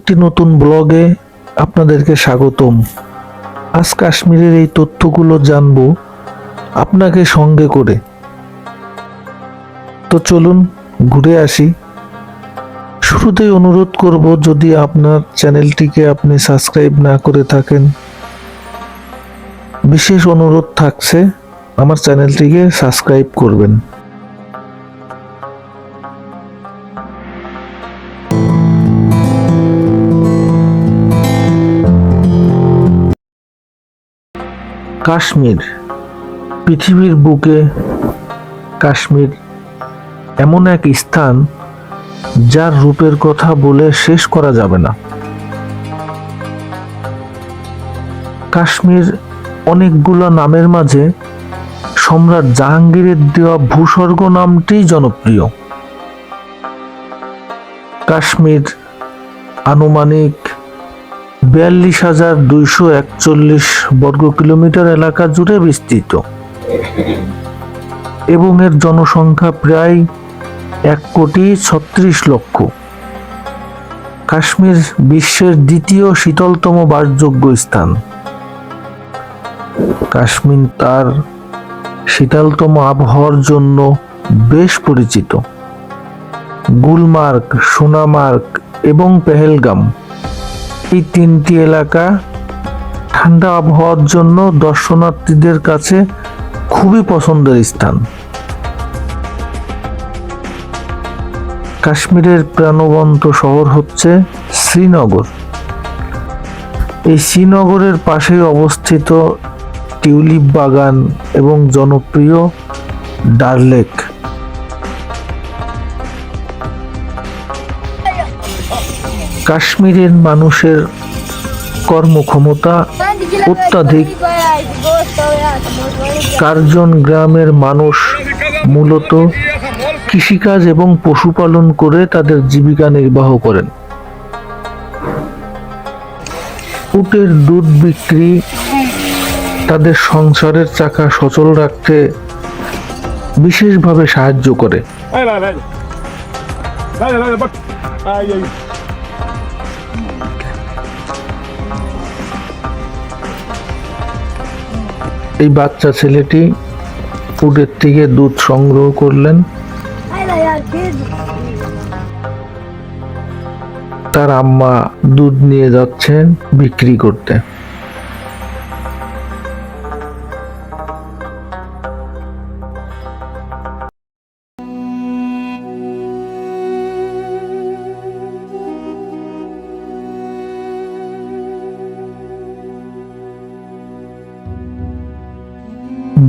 একটি নতুন ব্লগে আপনাদেরকে স্বাগতম। আজ কাশ্মীরের এই তথ্যগুলো জানব আপনাকে সঙ্গে করে। তো চলুন ঘুরে আসি। শুরুতেই অনুরোধ করব, যদি আপনার চ্যানেলটিকে আপনি সাবস্ক্রাইব না করে থাকেন, বিশেষ অনুরোধ থাকছে, আমার চ্যানেলটিকে সাবস্ক্রাইব করবেন। কাশ্মীর। পৃথিবীর বুকে কাশ্মীর এমন এক স্থান যার রূপের কথা বলে শেষ করা যাবে না। কাশ্মীর অনেকগুলো নামের মাঝে সম্রাট জাহাঙ্গীরের দেওয়া ভূস্বর্গ নামটিই জনপ্রিয়। কাশ্মীর আনুমানিক বিয়াল্লিশ হাজার দুইশো একচল্লিশ বর্গ কিলোমিটার এলাকা জুড়ে বিস্তৃত। এবং এর জনসংখ্যা প্রায় এক কোটি ছত্রিশ লক্ষ। কাশ্মীর বিশ্বের দ্বিতীয় শীতলতম বাসযোগ্য স্থান। কাশ্মীর তার শীতলতম আবহাওয়ার জন্য বেশ পরিচিত। গুলমার্গ, সোনামার্গ এবং পেহেলগাম। এই তিনটি এলাকা ঠান্ডা আবহাওয়ার জন্য দর্শনার্থীদের কাছে খুবই পছন্দের স্থান। কাশ্মীরের প্রাণবন্ত শহর হচ্ছে শ্রীনগর। এই শ্রীনগরের পাশেই অবস্থিত টিউলিপ বাগান এবং জনপ্রিয় ডাল কাশ্মীরের মানুষের কর্মক্ষমতা অত্যাধিক। কার্জন গ্রামের মানুষ মূলত কৃষিকাজ এবং পশুপালন করে তাদের জীবিকা নির্বাহ করেন। উটের দুধ বিক্রি, তাদের সংসারের চাকা সচল রাখতে বিশেষভাবে সাহায্য করে। এই বাচ্চা ছেলেটি পুটের থেকে দুধ সংগ্রহ করলেন। তার আম্মা দুধ নিয়ে যাচ্ছেন বিক্রি করতে।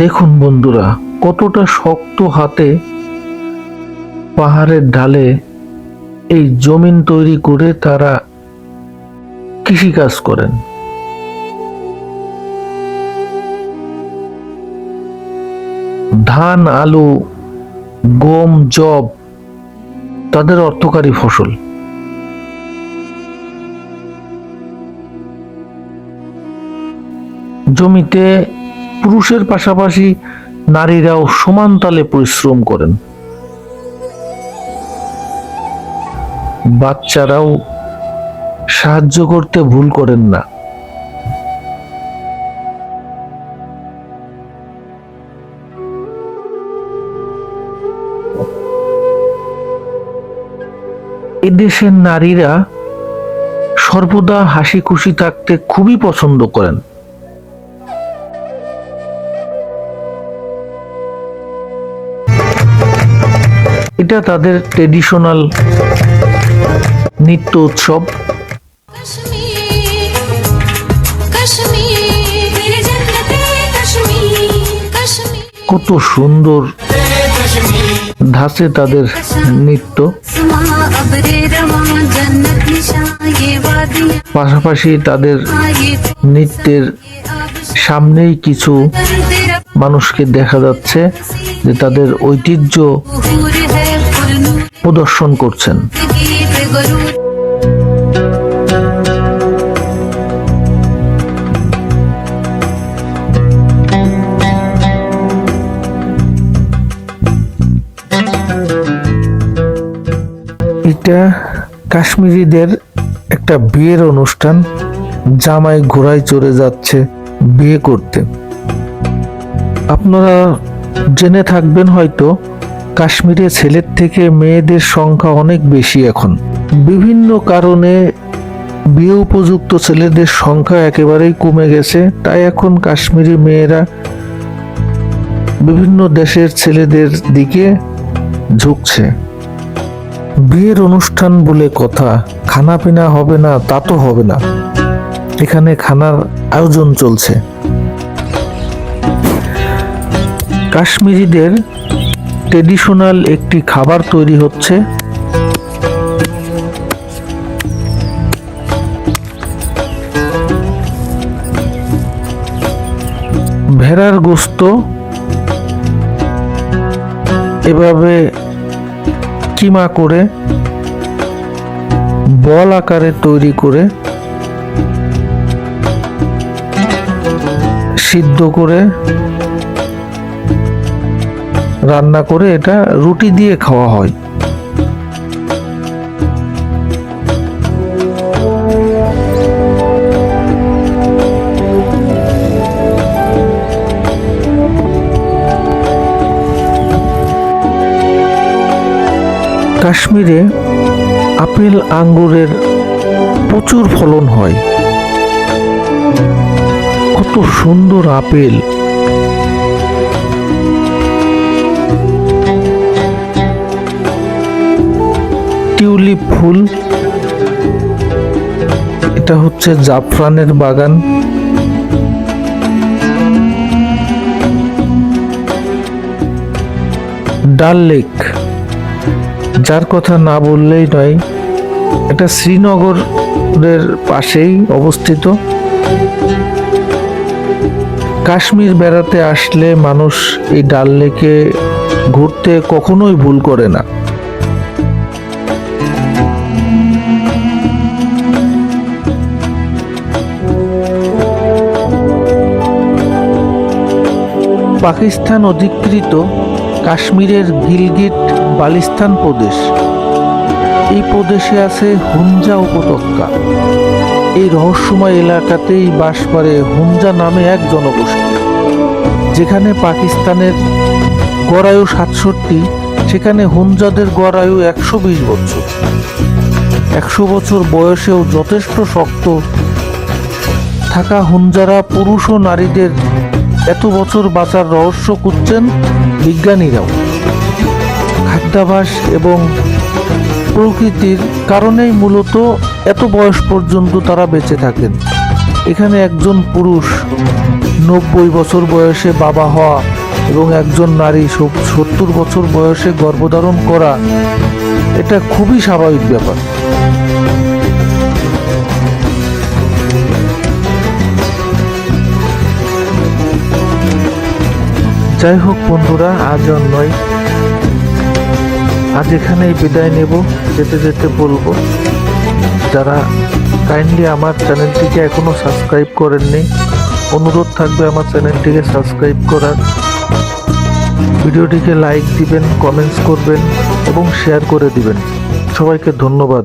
দেখুন বন্ধুরা, কতটা শক্ত হাতে পাহাড়ের ঢালে এই জমিন তৈরি করে তারা কৃষিকাজ করেন। ধান, আলু, গম জব তাদের অর্থকারী ফসল। জমিতে পুরুষের পাশাপাশি নারীরাও সমান তালে পরিশ্রম করেন। বাচ্চারাও সাহায্য করতে ভুল করেন না। এদেশের নারীরা সর্বদা হাসি খুশি থাকতে খুবই পছন্দ করেন। এটা তাদের ট্রেডিশনাল নৃত্য উৎসব। কত সুন্দর ধাসে তাদের নৃত্য। পাশাপাশি তাদের নৃত্যের সামনেই কিছু মানুষকে দেখা যাচ্ছে যে তাদের ঐতিহ্য প্রদর্শন করছেন। এটা কাশ্মীরিদের একটা বিয়ের অনুষ্ঠান। জামাই ঘোড়ায় চড়ে যাচ্ছে বিয়ে করতে। আপনারা জেনে থাকবেন হয়তো কাশ্মীরে ছেলের থেকে মেয়েদের সংখ্যা অনেক বেশি এখন। বিভিন্ন কারণে বিয়ে উপযুক্ত ছেলেদের সংখ্যা একেবারেই কমে গেছে, তাই এখন কাশ্মীরি মেয়েরা বিভিন্ন দেশের ছেলেদের দিকে ঝুঁকছে। বিয়ের অনুষ্ঠান বলে কথা খানা পিনা হবে না, তা তো হবে না। এখানে খানার আয়োজন চলছে। কাশ্মীরিদের ট্রেডিশনাল একটি খাবার তৈরি হচ্ছে। ভেড়ার গোস্ত, এভাবে কিমা করে বল আকারে তৈরি করে সিদ্ধ করে রান্না করে এটা রুটি দিয়ে খাওয়া হয়। কাশ্মীরে আপেল আঙ্গুরের প্রচুর ফলন হয়। কত সুন্দর আপেল। টিউলিপ ফুল। এটা হচ্ছে জাফরানের বাগান। ডাল লেক। যার কথা না বললেই নয়, এটা শ্রীনগরের পাশেই অবস্থিত। কাশ্মীর বেড়াতে আসলে মানুষ এই ডাল লেকে ঘুরতে কখনোই ভুল করে না। পাকিস্তান অধিকৃত কাশ্মীরের গিলগিট বালিস্তান প্রদেশ। এই প্রদেশে আছে হুঞ্জা উপত্যকা। এই রহস্যময় এলাকাতেই বাস করে হুঞ্জা নামে এক জনগোষ্ঠী, যেখানে পাকিস্তানের গড়ায়ু সাতষট্টি, সেখানে হুঞ্জাদের গড়ায়ু একশো বিশ বছর। একশো বছর বয়সেও যথেষ্ট শক্ত থাকা হুঞ্জারা পুরুষ ও নারীদের এত বছর বাঁচার রহস্য খুঁজছেন বিজ্ঞানীরাও। খাদ্যাভাস এবং প্রকৃতির কারণেই মূলত এত বয়স পর্যন্ত তারা বেঁচে থাকেন। এখানে একজন পুরুষ, নব্বই বছর বয়সে বাবা হওয়া এবং একজন নারী সত্তর বছর বয়সে গর্ভধারণ করা, এটা খুবই স্বাভাবিক ব্যাপার। যাই হোক বন্ধুরা, আজ নয়। আজ এখানেই বিদায় নেব, যেতে যেতে বলব। যারা কাইন্ডলি আমার চ্যানেলটিকে এখনও সাবস্ক্রাইব করেননি, অনুরোধ থাকবে আমার চ্যানেলটিকে সাবস্ক্রাইব করার। ভিডিওটিকে লাইক দিবেন কমেন্টস করবেন এবং শেয়ার করে দিবেন। সবাইকে ধন্যবাদ।